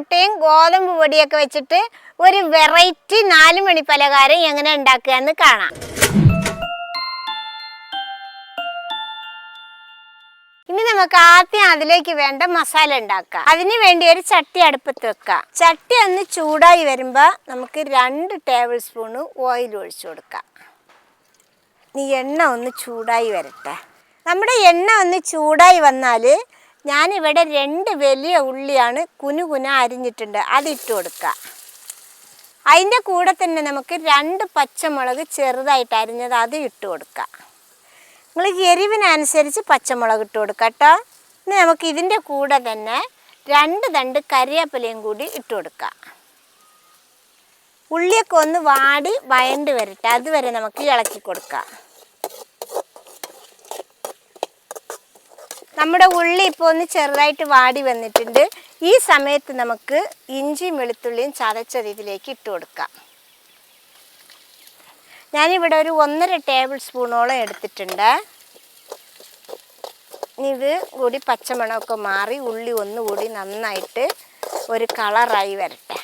കോഴിമുട്ടയും ഗോതമ്പ് പൊടിയൊക്കെ വെച്ചിട്ട് ഒരു വെറൈറ്റി നാല് മണി പലഹാരം എങ്ങനെ ഉണ്ടാക്കുക എന്ന് കാണാം. ഇനി നമുക്ക് ആദ്യം അതിലേക്ക് വേണ്ട മസാല ഉണ്ടാക്കാം. അതിന് വേണ്ടി ഒരു ചട്ടി അടുപ്പത്ത് വെക്കാം. ചട്ടി ഒന്ന് ചൂടായി വരുമ്പോൾ നമുക്ക് രണ്ട് ടേബിൾ സ്പൂണ് ഓയിൽ ഒഴിച്ചു കൊടുക്കാം. ഇനി എണ്ണ ഒന്ന് ചൂടായി വരട്ടെ. നമ്മുടെ എണ്ണ ഒന്ന് ചൂടായി വന്നാൽ ഞാനിവിടെ രണ്ട് വലിയ ഉള്ളിയാണ് കുനു കുന അരിഞ്ഞിട്ടുണ്ട്. അതിട്ട് കൊടുക്കുക അതിന്റെ കൂടെ തന്നെ നമുക്ക് രണ്ട് പച്ചമുളക് ചെറുതായിട്ട് അരിഞ്ഞത് അത് ഇട്ട് കൊടുക്കുക നിങ്ങൾ എരിവിനനുസരിച്ച് പച്ചമുളക് ഇട്ട് കൊടുക്കുക കേട്ടോ ഇനി നമുക്ക് ഇതിന്റെ കൂടെ തന്നെ രണ്ട് തണ്ട് കറിവേപ്പിലയും കൂടി ഇട്ട് കൊടുക്കുക ഉള്ളിയൊക്കെ ഒന്ന് വാടി വയണ്ട് വരട്ടെ. അതുവരെ നമുക്ക് ഇളക്കി കൊടുക്കാം. നമ്മുടെ ഉള്ളി ഇപ്പോൾ ഒന്ന് ചെറുതായിട്ട് വാടി വന്നിട്ടുണ്ട്. ഈ സമയത്ത് നമുക്ക് ഇഞ്ചിയും വെളുത്തുള്ളിയും ചതച്ചത് ഇതിലേക്ക് ഇട്ട് കൊടുക്കാം. ഞാനിവിടെ ഒരു ഒന്നര ടേബിൾ സ്പൂണോളം എടുത്തിട്ടുണ്ട്. ഇത് കൂടി പച്ചമണമൊക്കെ മാറി ഉള്ളി ഒന്നുകൂടി നന്നായിട്ട് ഒരു കളറായി വരട്ടെ.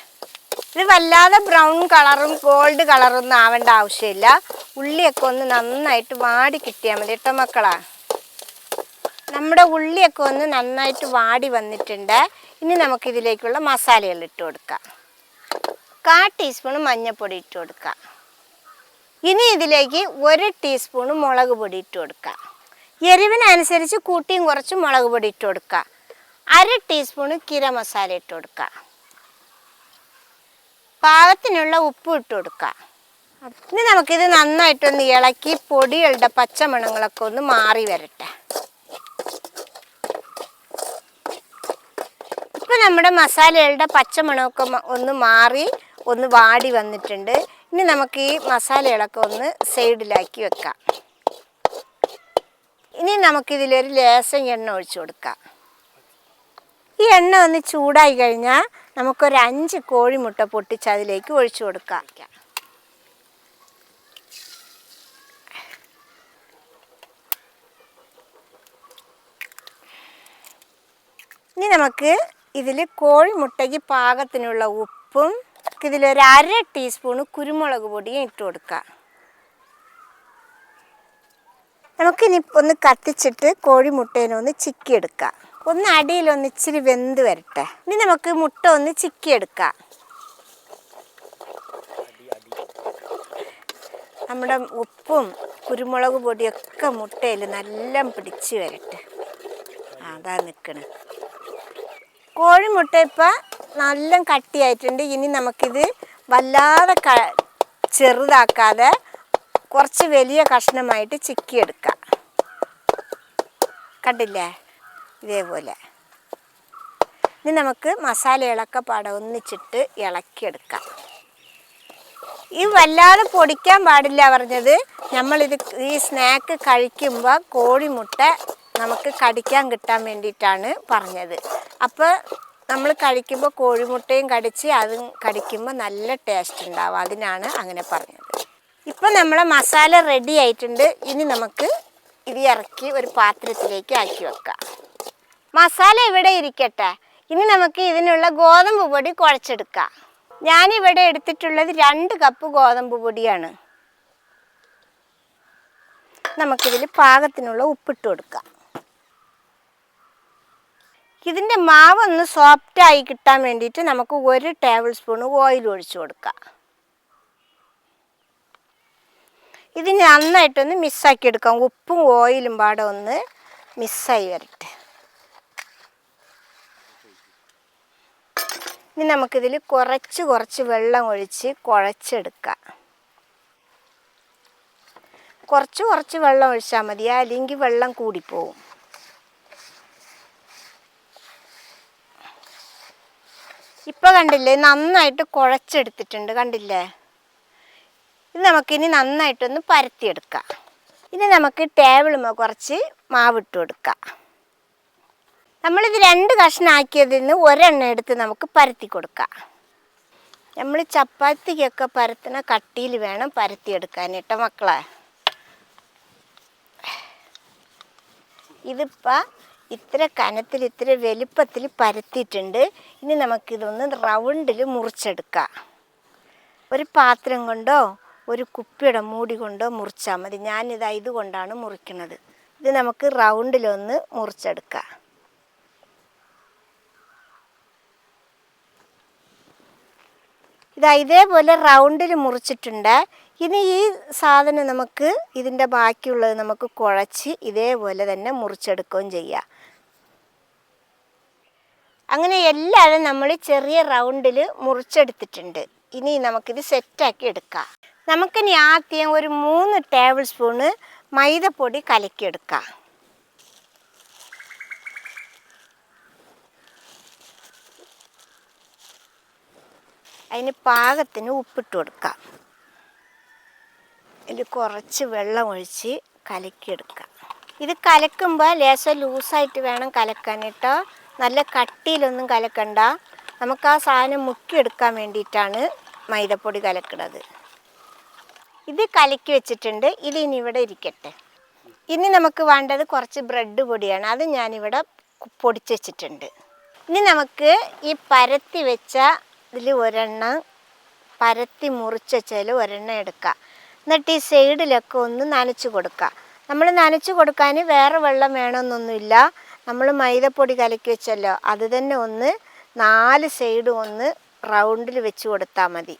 ഇത് വല്ലാതെ ബ്രൗൺ കളറും ഗോൾഡ് കളറൊന്നും ആവേണ്ട ആവശ്യമില്ല. ഉള്ളിയൊക്കെ ഒന്ന് നന്നായിട്ട് വാടി കിട്ടിയാൽ മതി കേട്ടോ മക്കളാ. നമ്മുടെ ഉള്ളിയൊക്കെ ഒന്ന് നന്നായിട്ട് വാടി വന്നിട്ടുണ്ട്. ഇനി നമുക്കിതിലേക്കുള്ള മസാലകൾ ഇട്ട് കൊടുക്കാം. കാ ടീസ്പൂൺ മഞ്ഞൾപ്പൊടി ഇട്ട് കൊടുക്കാം. ഇനി ഇതിലേക്ക് ഒരു ടീസ്പൂൺ മുളക് പൊടി ഇട്ട് കൊടുക്കാം. എരിവിനനുസരിച്ച് കൂട്ടിയും കുറച്ച് മുളക് പൊടി ഇട്ട് കൊടുക്കുക അര ടീസ്പൂൺ കിര മസാല ഇട്ട് കൊടുക്കുക പാകത്തിനുള്ള ഉപ്പ് ഇട്ട് കൊടുക്കുക ഇനി നമുക്കിത് നന്നായിട്ടൊന്ന് ഇളക്കി പൊടികളുടെ പച്ചമണങ്ങളൊക്കെ ഒന്ന് മാറി വരട്ടെ. നമ്മുടെ മസാലകളുടെ പച്ചമണമൊക്കെ ഒന്ന് മാറി ഒന്ന് വാടി വന്നിട്ടുണ്ട്. ഇനി നമുക്ക് ഈ മസാലകളൊക്കെ ഒന്ന് സൈഡിലാക്കി വെക്കാം. ഇനി നമുക്കിതിലൊരു ലേശം എണ്ണ ഒഴിച്ചു കൊടുക്കാം. ഈ എണ്ണ ഒന്ന് ചൂടായി കഴിഞ്ഞാൽ നമുക്കൊരു അഞ്ച് കോഴിമുട്ട പൊട്ടിച്ച് അതിലേക്ക് ഒഴിച്ചു കൊടുക്കാം. ഇനി നമുക്ക് ഇതിൽ കോഴിമുട്ടയ്ക്ക് പാകത്തിനുള്ള ഉപ്പും ഇതിലൊരു അര ടീസ്പൂണ് കുരുമുളക് പൊടിയും ഇട്ട് കൊടുക്കുക. നമുക്കിനി ഒന്ന് കത്തിച്ചിട്ട് കോഴിമുട്ടേനെ ഒന്ന് ചിക്കിയെടുക്കാം. ഒന്ന് ഇച്ചിരി വെന്ത് വരട്ടെ. ഇനി നമുക്ക് മുട്ട ഒന്ന് ചിക്കിയെടുക്കാം. നമ്മുടെ ഉപ്പും കുരുമുളക് പൊടിയൊക്കെ മുട്ടയിൽ നല്ല പിടിച്ച് വരട്ടെ. അതാ നിൽക്കണേ കോഴിമുട്ട ഇപ്പം നല്ല കട്ടിയായിട്ടുണ്ട്. ഇനി നമുക്കിത് വല്ലാതെ ക ചെറുതാക്കാതെ കുറച്ച് വലിയ കഷ്ണമായിട്ട് ചിക്കിയെടുക്കാം. കണ്ടില്ലേ? ഇതേപോലെ. ഇനി നമുക്ക് മസാല പാടെ ഒന്നിച്ചിട്ട് ഇളക്കിയെടുക്കാം. ഈ വല്ലാതെ പൊടിക്കാൻ പാടില്ല പറഞ്ഞത്. നമ്മളിത് ഈ സ്നാക്ക് കഴിക്കുമ്പോൾ കോഴിമുട്ട നമുക്ക് കടിക്കാൻ കിട്ടാൻ വേണ്ടിയിട്ടാണ് പറഞ്ഞത്. അപ്പോൾ നമ്മൾ കഴിക്കുമ്പോൾ കോഴിമുട്ടയും കടിച്ച് അതും കടിക്കുമ്പോൾ നല്ല ടേസ്റ്റ് ഉണ്ടാവും. അതിനാണ് അങ്ങനെ പറഞ്ഞത്. ഇപ്പം നമ്മളെ മസാല റെഡി ആയിട്ടുണ്ട്. ഇനി നമുക്ക് ഇത് ഇറക്കി ഒരു പാത്രത്തിലേക്ക് ആക്കി വെക്കാം. മസാല ഇവിടെ ഇരിക്കട്ടെ? ഇനി നമുക്ക് ഇതിനുള്ള ഗോതമ്പ് പൊടി കുഴച്ചെടുക്കാം. ഞാനിവിടെ എടുത്തിട്ടുള്ളത് രണ്ട് കപ്പ് ഗോതമ്പ് പൊടിയാണ്. നമുക്കിതിൽ പാകത്തിനുള്ള ഉപ്പിട്ട് കൊടുക്കാം. ഇതിന്റെ മാവൊന്ന് സോഫ്റ്റായി കിട്ടാൻ വേണ്ടിയിട്ട് നമുക്ക് ഒരു ടേബിൾ സ്പൂൺ ഓയിൽ ഒഴിച്ചു കൊടുക്കാം. ഇത് നന്നായിട്ടൊന്ന് മിസ്സാക്കി എടുക്കാം. ഉപ്പും ഓയിലും പാടെ ഒന്ന് മിസ്സായി വരട്ടെ. ഇനി നമുക്കിതിൽ കുറച്ച് കുറച്ച് വെള്ളം ഒഴിച്ച് കുഴച്ചെടുക്കാം. കുറച്ച് കുറച്ച് വെള്ളം ഒഴിച്ചാൽ മതി. അല്ലെങ്കിൽ വെള്ളം കൂടിപ്പോവും. ഇപ്പം കണ്ടില്ലേ? നന്നായിട്ട് കുഴച്ചെടുത്തിട്ടുണ്ട്. കണ്ടില്ലേ? ഇത് നമുക്കിനി നന്നായിട്ടൊന്ന് പരത്തിയെടുക്കാം. ഇനി നമുക്ക് ടേബിളുമ്പോൾ കുറച്ച് മാവിട്ട് കൊടുക്കാം. നമ്മളിത് രണ്ട് കഷ്ണാക്കിയതിൽ നിന്ന് ഒരെണ്ണം എടുത്ത് നമുക്ക് പരത്തി കൊടുക്കാം. നമ്മൾ ചപ്പാത്തിക്കൊക്കെ പരത്തുന്ന കട്ടിയിൽ വേണം പരത്തിയെടുക്കാൻ കേട്ടോ മക്കളെ. ഇതിപ്പോൾ ഇത്ര കനത്തിൽ ഇത്ര വലിപ്പത്തിൽ പരത്തിയിട്ടുണ്ട്. ഇനി നമുക്കിതൊന്ന് റൗണ്ടിൽ മുറിച്ചെടുക്കാം. ഒരു പാത്രം കൊണ്ടോ ഒരു കുപ്പിയുടെ മൂടി കൊണ്ടോ മുറിച്ചാൽ മതി. ഞാനിതാ ഇതുകൊണ്ടാണ് മുറിക്കുന്നത്. ഇത് നമുക്ക് റൗണ്ടിലൊന്ന് മുറിച്ചെടുക്കാം. ഇതാ ഇതേപോലെ റൗണ്ടിൽ മുറിച്ചിട്ടുണ്ട്. ഇനി ഈ സാധനം നമുക്ക് ഇതിന്റെ ബാക്കിയുള്ളത് നമുക്ക് കുഴച്ച് ഇതേപോലെ തന്നെ മുറിച്ചെടുക്കുകയും ചെയ്യാം. അങ്ങനെ എല്ലാവരും നമ്മൾ ചെറിയ റൗണ്ടിൽ മുറിച്ചെടുത്തിട്ടുണ്ട്. ഇനി നമുക്കിത് സെറ്റാക്കി എടുക്കാം. നമുക്കിനി ആദ്യം ഒരു മൂന്ന് ടേബിൾ സ്പൂണ് മൈദപ്പൊടി കലക്കിയെടുക്കാം. അതിന് പാകത്തിന് ഉപ്പിട്ട് കൊടുക്കാം. ഇതിൽ കുറച്ച് വെള്ളം ഒഴിച്ച് കലക്കിയെടുക്കാം. ഇത് കലക്കുമ്പോൾ ലേശം ലൂസായിട്ട് വേണം കലക്കാൻ കേട്ടോ. നല്ല കട്ടിയിലൊന്നും കലക്കണ്ട. നമുക്ക് ആ സാധനം മുക്കിയെടുക്കാൻ വേണ്ടിയിട്ടാണ് മൈദപ്പൊടി കലക്കുന്നത് ഇത് കലക്കി വെച്ചിട്ടുണ്ട്. ഇത് ഇനി ഇവിടെ ഇരിക്കട്ടെ. ഇനി നമുക്ക് വേണ്ടത് കുറച്ച് ബ്രെഡ് പൊടിയാണ്. അത് ഞാനിവിടെ പൊടിച്ച് വെച്ചിട്ടുണ്ട്. ഇനി നമുക്ക് ഈ പരത്തി വെച്ച ഇതിൽ ഒരെണ്ണം പരത്തി മുറിച്ച് വെച്ചാൽ ഒരെണ്ണം എടുക്കുക. എന്നിട്ട് ഈ സൈഡിലൊക്കെ ഒന്ന് നനച്ച് കൊടുക്കുക. നമ്മൾ നനച്ച് കൊടുക്കാൻ വേറെ വെള്ളം വേണമെന്നൊന്നുമില്ല. നമ്മൾ മൈദപ്പൊടി കലക്കി വെച്ചല്ലോ. അത് തന്നെ ഒന്ന് നാല് സൈഡും ഒന്ന് റൗണ്ടിൽ വെച്ച് കൊടുത്താൽ മതി.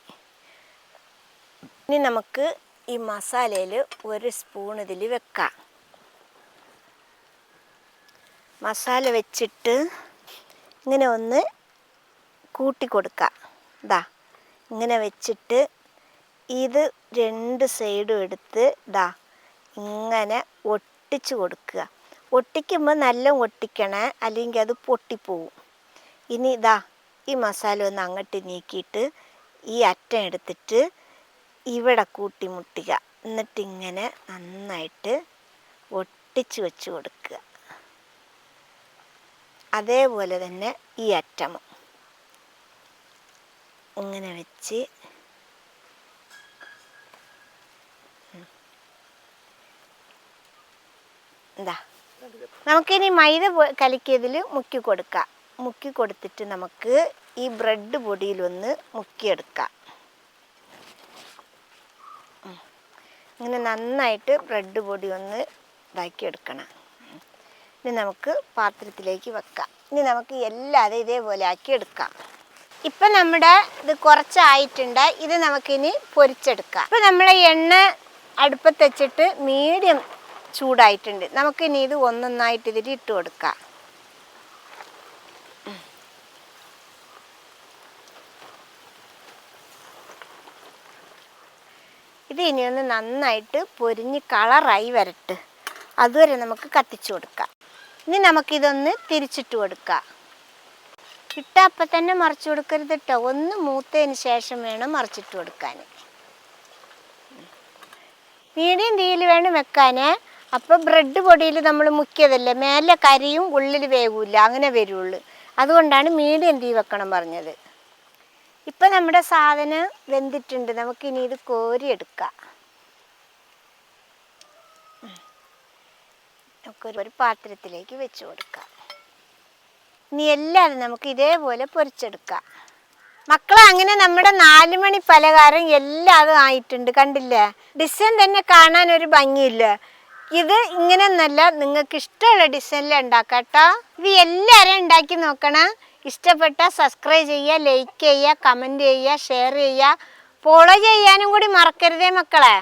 ഇനി നമുക്ക് ഈ മസാലയിൽ ഒരു സ്പൂൺ ഇതിൽ വെക്കാം. മസാല വെച്ചിട്ട് ഇങ്ങനെ ഒന്ന് കൂട്ടി കൊടുക്കുക. ഇതാ ഇങ്ങനെ വെച്ചിട്ട് ഇത് രണ്ട് സൈഡും എടുത്ത് ദാ ഇങ്ങനെ ഒട്ടിച്ച് കൊടുക്കുക. ഒട്ടിക്കുമ്പോൾ നല്ല ഒട്ടിക്കണേ അല്ലെങ്കിൽ അത് പൊട്ടിപ്പോവും. ഇനി ഇതാ ഈ മസാല ഒന്ന് അങ്ങോട്ട് നീക്കിയിട്ട് ഈ അറ്റം എടുത്തിട്ട് ഇവിടെ കൂട്ടി മുട്ടുക എന്നിട്ട് ഇങ്ങനെ നന്നായിട്ട് ഒട്ടിച്ച് വെച്ച് കൊടുക്കുക. അതേപോലെ തന്നെ ഈ അറ്റമും ഇങ്ങനെ വെച്ച്. എന്താ നമുക്കിനി മൈദ കലക്കിയതിൽ മുക്കി കൊടുക്കാം. മുക്കി കൊടുത്തിട്ട് നമുക്ക് ഈ ബ്രെഡ് പൊടിയിലൊന്ന് മുക്കിയെടുക്കാം. ഇങ്ങനെ നന്നായിട്ട് ബ്രെഡ് പൊടി ഒന്ന് ഇതാക്കിയെടുക്കണം. ഇനി നമുക്ക് പാത്രത്തിലേക്ക് വെക്കാം. ഇനി നമുക്ക് എല്ലാതെ ഇതേപോലെ ആക്കി എടുക്കാം ഇപ്പം നമ്മുടെ ഇത് കുറച്ചായിട്ടുണ്ട്. ഇത് നമുക്കിനി പൊരിച്ചെടുക്കാം. ഇപ്പം നമ്മളെ എണ്ണ അടുപ്പത്ത് വെച്ചിട്ട് മീഡിയം ചൂടായിട്ടുണ്ട്. നമുക്കിനി ഇത് ഒന്നൊന്നായിട്ട് ഇതിൽ ഇട്ട് കൊടുക്കാം. ഇത് ഇനി ഒന്ന് നന്നായിട്ട് പൊരിഞ്ഞ് കളറായി വരട്ട്. അതുവരെ നമുക്ക് കത്തിച്ചു കൊടുക്കാം. ഇനി നമുക്കിതൊന്ന് തിരിച്ചിട്ട് കൊടുക്കാം. ഇട്ട അപ്പം തന്നെ മറിച്ചു കൊടുക്കരുത് കേട്ടോ ഒന്ന് മൂത്തതിന് ശേഷം വേണം മറിച്ചിട്ട് കൊടുക്കാൻ മീഡിയം തീയിൽ വേണം വെക്കാൻ അപ്പോൾ ബ്രെഡ് പൊടിയിൽ നമ്മൾ മുക്കിയതല്ലേ? മേലെ കരിയും ഉള്ളിൽ വേവില്ല അങ്ങനെ വരുള്ളൂ. അതുകൊണ്ടാണ് മീഡിയം തീ വെക്കണം പറഞ്ഞത്. ഇപ്പം നമ്മുടെ സാധനം വെന്തിട്ടുണ്ട്. നമുക്കിനി ഇത് കോരിയെടുക്കാം. നമുക്കൊരു ഒരു പാത്രത്തിലേക്ക് വെച്ച് കൊടുക്കാം. ഇനി എല്ലാവരും നമുക്ക് ഇതേപോലെ പൊരിച്ചെടുക്കാം. മക്കളെ അങ്ങനെ നമ്മുടെ നാലുമണി പലഹാരം എല്ലാതും ആയിട്ടുണ്ട് കണ്ടില്ലേ? ഡിസൈൻ തന്നെ കാണാൻ ഒരു ഭംഗിയില്ല. ഇത് ഇങ്ങനെ നല്ല നിങ്ങൾക്ക് ഇഷ്ടമുള്ള ഡിസൈനിൽ ഉണ്ടാക്കാം കേട്ടോ. ഇത് എല്ലാവരും ഉണ്ടാക്കി നോക്കണം. ഇഷ്ടപ്പെട്ട സബ്സ്ക്രൈബ് ചെയ്യുക ലൈക്ക് ചെയ്യുക കമന്റ് ചെയ്യുക ഷെയർ ചെയ്യുക. ഫോളോ ചെയ്യാനും കൂടി മറക്കരുതേ മക്കളെ.